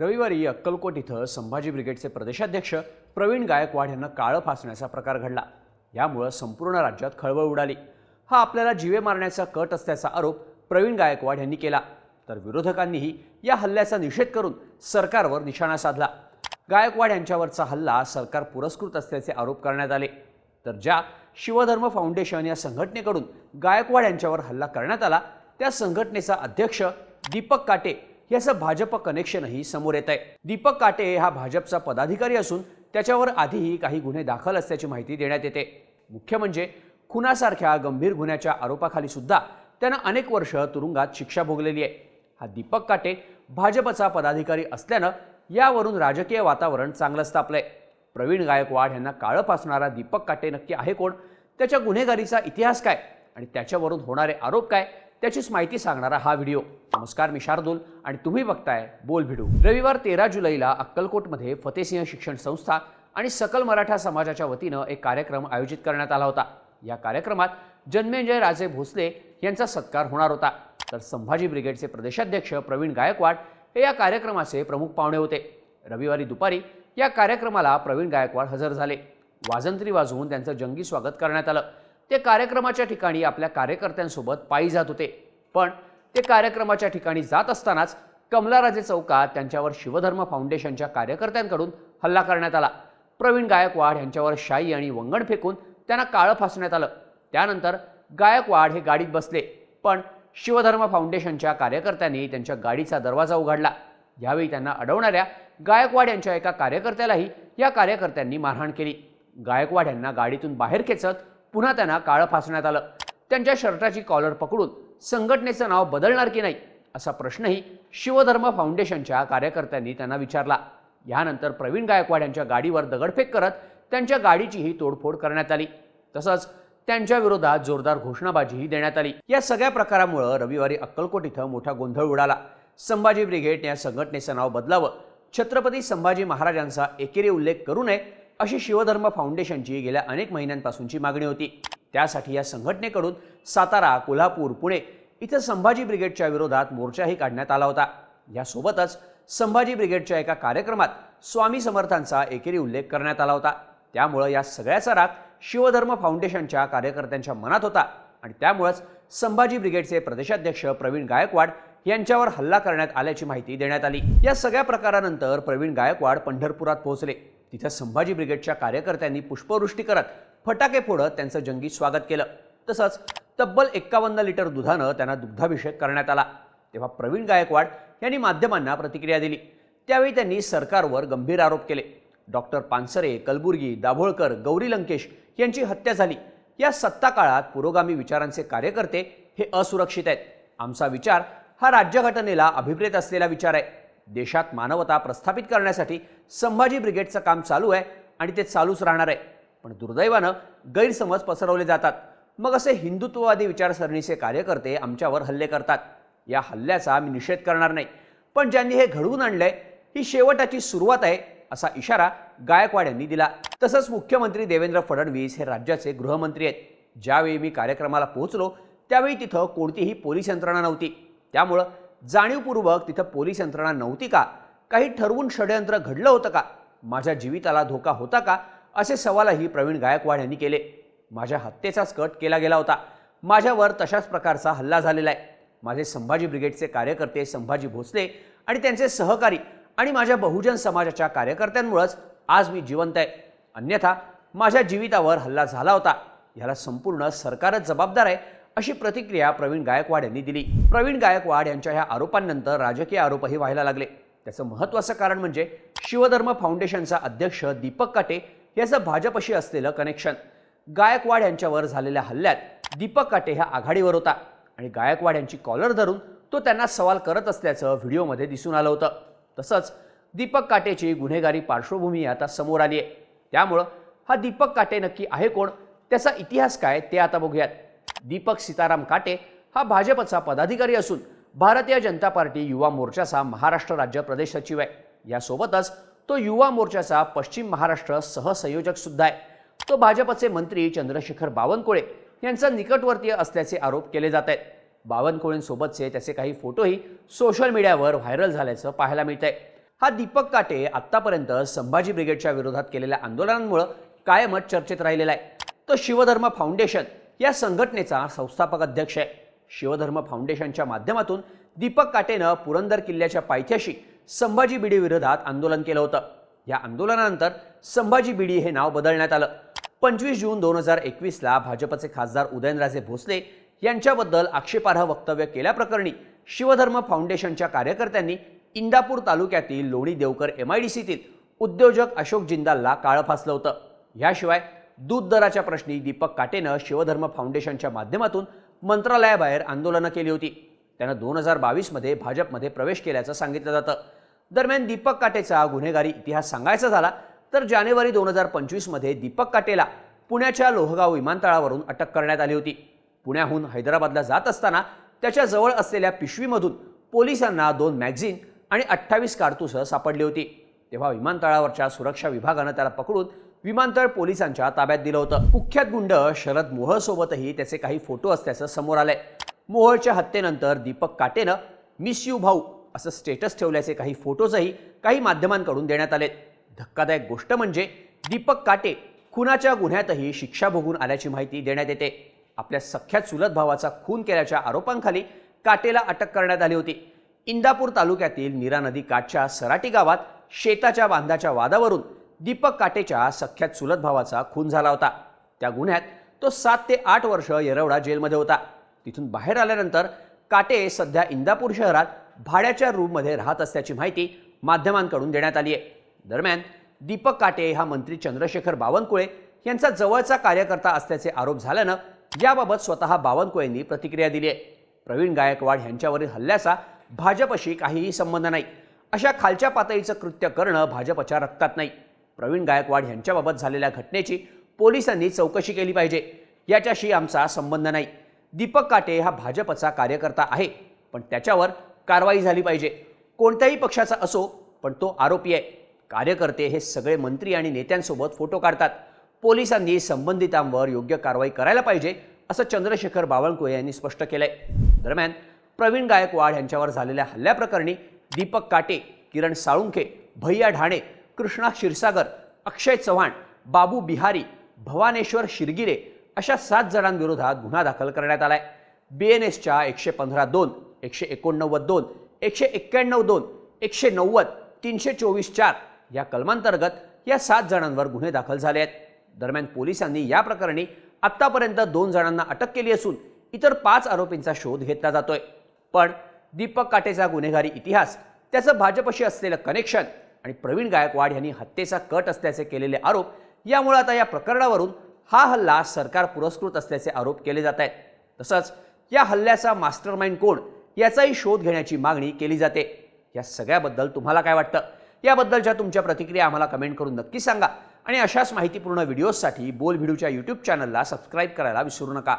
रविवारी अक्कलकोट इथं संभाजी ब्रिगेडचे प्रदेशाध्यक्ष प्रवीण गायकवाड यांना काळं फासण्याचा प्रकार घडला. यामुळं संपूर्ण राज्यात खळबळ उडाली. हा आपल्याला जीवे मारण्याचा कट असल्याचा आरोप प्रवीण गायकवाड यांनी केला. तर विरोधकांनीही या हल्ल्याचा निषेध करून सरकारवर निशाणा साधला. गायकवाड यांच्यावरचा हल्ला सरकार पुरस्कृत असल्याचे आरोप करण्यात आले. तर ज्या शिवधर्म फाउंडेशन या संघटनेकडून गायकवाड यांच्यावर हल्ला करण्यात आला त्या संघटनेचा अध्यक्ष दीपक काटे याचं भाजप कनेक्शनही समोर येत आहे दीपक काटे हा भाजपचा पदाधिकारी असून त्याच्यावर आधीही काही गुन्हे दाखल असल्याची माहिती देण्यात येते. मुख्य म्हणजे खुनासारख्या गंभीर गुन्ह्याच्या आरोपाखाली सुद्धा त्यानं अनेक वर्ष तुरुंगात शिक्षा भोगलेली आहे. हा दीपक काटे भाजपचा पदाधिकारी असल्यानं यावरून राजकीय वातावरण चांगलंच तापलंय प्रवीण गायकवाड यांना काळं पासणारा दीपक काटे नक्की आहे कोण? त्याच्या गुन्हेगारीचा इतिहास काय? आणि त्याच्यावरून होणारे आरोप काय? त्याचीच माहिती सांगणारा हा व्हिडिओ. नमस्कार मी शार्दूल आणि तुम्ही बघताय बोल भिडू. रविवार तेरा जुलैला अक्कलकोटमध्ये फतेसिंह शिक्षण संस्था आणि सकल मराठा समाजाच्या वतीनं एक कार्यक्रम आयोजित करण्यात आला होता. या कार्यक्रमात जन्मेजय राजे भोसले यांचा सत्कार होणार होता. तर संभाजी ब्रिगेडचे प्रदेशाध्यक्ष प्रवीण गायकवाड हे या कार्यक्रमाचे प्रमुख पाहुणे होते. रविवारी दुपारी या कार्यक्रमाला प्रवीण गायकवाड हजर झाले. वाजंत्री वाजवून त्यांचं जंगी स्वागत करण्यात आलं. ते कार्यक्रमाच्या ठिकाणी आपल्या कार्यकर्त्यांसोबत पायी जात होते. पण ते कार्यक्रमाच्या ठिकाणी जात असतानाच कमलाराजे चौकात त्यांच्यावर शिवधर्म फाउंडेशनच्या कार्यकर्त्यांकडून हल्ला करण्यात आला. प्रवीण गायकवाड यांच्यावर शाई आणि वंगण फेकून त्यांना काळं फासण्यात आलं. त्यानंतर गायकवाड हे गाडीत बसले. पण शिवधर्म फाउंडेशनच्या कार्यकर्त्यांनी त्यांच्या गाडीचा दरवाजा उघडला. यावेळी त्यांना अडवणाऱ्या गायकवाड यांच्या एका कार्यकर्त्यालाही या कार्यकर्त्यांनी मारहाण केली. गायकवाड यांना गाडीतून बाहेर खेचत पुन्हा त्यांना काळं फासण्यात आलं. त्यांच्या शर्टाची कॉलर पकडून संघटनेचं नाव बदलणार की नाही असा प्रश्नही शिवधर्म फाउंडेशनच्या कार्यकर्त्यांनी त्यांना विचारला. यानंतर प्रवीण गायकवाड यांच्या गाडीवर दगडफेक करत त्यांच्या गाडीचीही तोडफोड करण्यात आली. तसंच त्यांच्या विरोधात जोरदार घोषणाबाजीही देण्यात आली. या सगळ्या प्रकारामुळं रविवारी अक्कलकोट इथं मोठा गोंधळ उडाला. संभाजी ब्रिगेड या संघटनेचं नाव बदलावं. छत्रपती संभाजी महाराजांचा एकेरी उल्लेख करू नये अशी शिवधर्म फाउंडेशनची गेल्या अनेक महिन्यांपासूनची मागणी होती. त्यासाठी या संघटनेकडून सातारा कोल्हापूर पुणे इथं संभाजी ब्रिगेडच्या विरोधात मोर्चाही काढण्यात आला होता. यासोबतच संभाजी ब्रिगेडच्या एका कार्यक्रमात स्वामी समर्थांचा एकेरी उल्लेख करण्यात आला होता. त्यामुळं या सगळ्याचा राग शिवधर्म फाउंडेशनच्या कार्यकर्त्यांच्या मनात होता आणि त्यामुळंच संभाजी ब्रिगेडचे प्रदेशाध्यक्ष प्रवीण गायकवाड यांच्यावर हल्ला करण्यात आल्याची माहिती देण्यात आली. या सगळ्या प्रकारानंतर प्रवीण गायकवाड पंढरपुरात पोहोचले. तिथं संभाजी ब्रिगेडच्या कार्यकर्त्यांनी पुष्पवृष्टी करत फटाके फोडत त्यांचं जंगी स्वागत केलं. तसंच तब्बल एक्कावन्न लिटर दुधानं त्यांना दुग्धाभिषेक करण्यात आला. तेव्हा प्रवीण गायकवाड यांनी माध्यमांना प्रतिक्रिया दिली. त्यावेळी त्यांनी सरकारवर गंभीर आरोप केले. डॉक्टर पानसरे कलबुर्गी दाभोळकर गौरी लंकेश यांची हत्या झाली. या सत्ता काळात पुरोगामी विचारांचे कार्यकर्ते हे असुरक्षित आहेत. आमचा विचार हा राज्यघटनेला अभिप्रेत असलेला विचार आहे. देशात मानवता प्रस्थापित करण्यासाठी संभाजी ब्रिगेडचं काम चालू आहे आणि ते चालूच राहणार आहे. पण दुर्दैवानं गैरसमज पसरवले जातात. मग असे हिंदुत्ववादी विचारसरणीचे कार्यकर्ते आमच्यावर हल्ले करतात. या हल्ल्याचा मी निषेध करणार नाही. पण ज्यांनी हे घडवून आणलंय ही शेवटाची सुरुवात आहे असा इशारा गायकवाड यांनी दिला. तसंच मुख्यमंत्री देवेंद्र फडणवीस हे राज्याचे गृहमंत्री आहेत. ज्यावेळी मी कार्यक्रमाला पोहोचलो त्यावेळी तिथं कोणतीही पोलीस यंत्रणा नव्हती. त्यामुळं जाणीवपूर्वक तिथं पोलीस यंत्रणा नव्हती का? काही ठरवून षडयंत्र घडलं होतं का? माझ्या जीविताला धोका होता का? असे सवालही प्रवीण गायकवाड यांनी केले. माझ्या हत्येचाच कट केला गेला होता. माझ्यावर तशाच प्रकारचा हल्ला झालेला आहे. माझे संभाजी ब्रिगेडचे कार्यकर्ते संभाजी भोसले आणि त्यांचे सहकारी आणि माझ्या बहुजन समाजाच्या कार्यकर्त्यांमुळेच आज मी जिवंत आहे. अन्यथा माझ्या जीवितावर हल्ला झाला होता. ह्याला संपूर्ण सरकारच जबाबदार आहे. अशी प्रतिक्रिया प्रवीण गायकवाड यांनी दिली. प्रवीण गायकवाड यांच्या ह्या आरोपांनंतर राजकीय आरोपही व्हायला लागले. त्याचं महत्त्वाचं कारण म्हणजे शिवधर्म फाउंडेशनचा अध्यक्ष दीपक काटे याचं भाजपशी असलेलं कनेक्शन. गायकवाड यांच्यावर झालेल्या हल्ल्यात दीपक काटे ह्या आघाडीवर होता आणि गायकवाड यांची कॉलर धरून तो त्यांना सवाल करत असल्याचं व्हिडिओमध्ये दिसून आलं होतं. तसंच दीपक काटेची गुन्हेगारी पार्श्वभूमी आता समोर आली आहे. त्यामुळं हा दीपक काटे नक्की आहे कोण? त्याचा इतिहास काय ते आता बघूयात. दीपक सीताराम काटे हा भाजपचा पदाधिकारी असून भारतीय जनता पार्टी युवा मोर्चाचा महाराष्ट्र राज्य प्रदेश सचिव आहे. यासोबतच तो युवा मोर्चाचा पश्चिम महाराष्ट्र सहसंयोजक सुद्धा आहे. तो भाजपचे मंत्री चंद्रशेखर बावनकुळे यांचा निकटवर्तीय असल्याचे आरोप केले जात आहेत. बावनकुळेंसोबतचे त्याचे काही फोटोही सोशल मीडियावर व्हायरल झाल्याचं पाहायला मिळत आहे हा दीपक काटे आत्तापर्यंत संभाजी ब्रिगेडच्या विरोधात केलेल्या आंदोलनांमुळं कायमच चर्चेत राहिलेला आहे. तो शिवधर्म फाउंडेशन या संघटनेचा संस्थापक अध्यक्ष आहे. शिवधर्म फाउंडेशनच्या माध्यमातून दीपक काटेनं पुरंदर किल्ल्याच्या पायथ्याशी संभाजी बिडी विरोधात आंदोलन केलं होतं. या आंदोलनानंतर संभाजी बिडी हे नाव बदलण्यात आलं. पंचवीस जून दोन हजार एकवीसला भाजपचे खासदार उदयनराजे भोसले यांच्याबद्दल आक्षेपार्ह वक्तव्य केल्याप्रकरणी शिवधर्म फाउंडेशनच्या कार्यकर्त्यांनी इंदापूर तालुक्यातील Loni Devkar M I D सीतील उद्योजक अशोक जिंदालला काळं फासलं होतं. याशिवाय दूध दराच्या प्रश्नी दीपक काटेनं शिवधर्म फाउंडेशनच्या माध्यमातून मंत्रालयाबाहेर आंदोलनं केली होती. त्यानं दोन हजार बावीसमध्ये भाजपमध्ये प्रवेश केल्याचं सांगितलं जातं. दरम्यान दीपक काटेचा गुन्हेगारी इतिहास सांगायचा झाला तर जानेवारी दोन हजार पंचवीसमध्ये दीपक काटेला पुण्याच्या लोहगाव विमानतळावरून अटक करण्यात आली होती. पुण्याहून हैदराबादला जात असताना त्याच्याजवळ असलेल्या पिशवीमधून पोलिसांना दोन मॅगझिन आणि अठ्ठावीस कारतूसं सापडली होती. तेव्हा विमानतळावरच्या सुरक्षा विभागानं त्याला पकडून विमानतळ पोलिसांच्या ताब्यात दिलं होतं. कुख्यात गुंड शरद मोहळसोबतही त्याचे काही फोटो असल्याचं समोर आलंय. मोहळच्या हत्येनंतर दीपक काटेनं मिस यू भाऊ असं स्टेटस ठेवल्याचे काही फोटोजही काही माध्यमांकडून देण्यात आलेत. धक्कादायक गोष्ट म्हणजे दीपक काटे खुनाच्या गुन्ह्यातही शिक्षा भोगून आल्याची माहिती देण्यात येते. आपल्या सख्या चुलत भावाचा खून केल्याच्या आरोपांखाली काटेला अटक करण्यात आली होती. इंदापूर तालुक्यातील नीरा नदी काठच्या सराटी गावात शेताच्या बांधाच्या वादावरून दीपक काटेच्या सख्यात चुलत भावाचा खून झाला होता. त्या गुन्ह्यात तो सात ते आठ वर्ष येरवडा जेलमध्ये होता. तिथून बाहेर आल्यानंतर काटे सध्या इंदापूर शहरात भाड्याच्या रूममध्ये राहत असल्याची माहिती माध्यमांकडून देण्यात आली आहे. दरम्यान दीपक काटे हा मंत्री चंद्रशेखर बावनकुळे यांचा जवळचा कार्यकर्ता असल्याचे आरोप झाल्यानं याबाबत स्वतः बावनकुळेंनी प्रतिक्रिया दिली आहे. प्रवीण गायकवाड यांच्यावरील हल्ल्याचा भाजपशी काहीही संबंध नाही. अशा खालच्या पातळीचं कृत्य करणं भाजपच्या रक्तात नाही. प्रवीण गायकवाड यांच्याबाबत झालेल्या घटनेची पोलिसांनी चौकशी केली पाहिजे. याच्याशी आमचा संबंध नाही. दीपक काटे हा भाजपचा कार्यकर्ता आहे पण त्याच्यावर कारवाई झाली पाहिजे. कोणत्याही पक्षाचा असो पण तो आरोपी आहे. कार्यकर्ते हे सगळे मंत्री आणि नेत्यांसोबत फोटो काढतात. पोलिसांनी संबंधितांवर योग्य कारवाई करायला पाहिजे असं चंद्रशेखर बावळकुळे यांनी स्पष्ट केलंय. दरम्यान प्रवीण गायकवाड यांच्यावर झालेल्या हल्ल्याप्रकरणी दीपक काटे किरण साळुंखे भैया ढाणे कृष्णा क्षीरसागर अक्षय चव्हाण बाबू बिहारी भवानेश्वर शिरगिरे अशा सात जणांविरोधात गुन्हा दाखल करण्यात आला आहे बी एन एसच्या एकशे पंधरा दोन एकशे एकोणनव्वद दोन एकशे एक्क्याण्णव दोन एकशे नव्वद तीनशे चोवीस चार या कलमांतर्गत या सात जणांवर गुन्हे दाखल झाले आहेत. दरम्यान पोलिसांनी या प्रकरणी आत्तापर्यंत दोन जणांना अटक केली असून इतर पाच आरोपींचा शोध घेतला जातोय. पण दीपक काटेचा गुन्हेगारी इतिहास त्याचं भाजपशी असलेलं कनेक्शन आणि प्रवीण गायकवाड यांनी हत्येचा कट असल्याचे केलेले आरोप यामुळे आता या प्रकरणावरून हा हल्ला सरकार पुरस्कृत असल्याचे आरोप केले जात आहेत. तसंच या हल्ल्याचा मास्टरमाइंड कोण याचाही शोध घेण्याची मागणी केली जाते. या सगळ्याबद्दल तुम्हाला काय वाटतं? याबद्दलच्या तुमच्या प्रतिक्रिया आम्हाला कमेंट करून नक्की सांगा. आणि अशाच माहितीपूर्ण व्हिडिओजसाठी बोल व्हिडिओच्या यूट्यूब चॅनलला सबस्क्राईब करायला विसरू नका.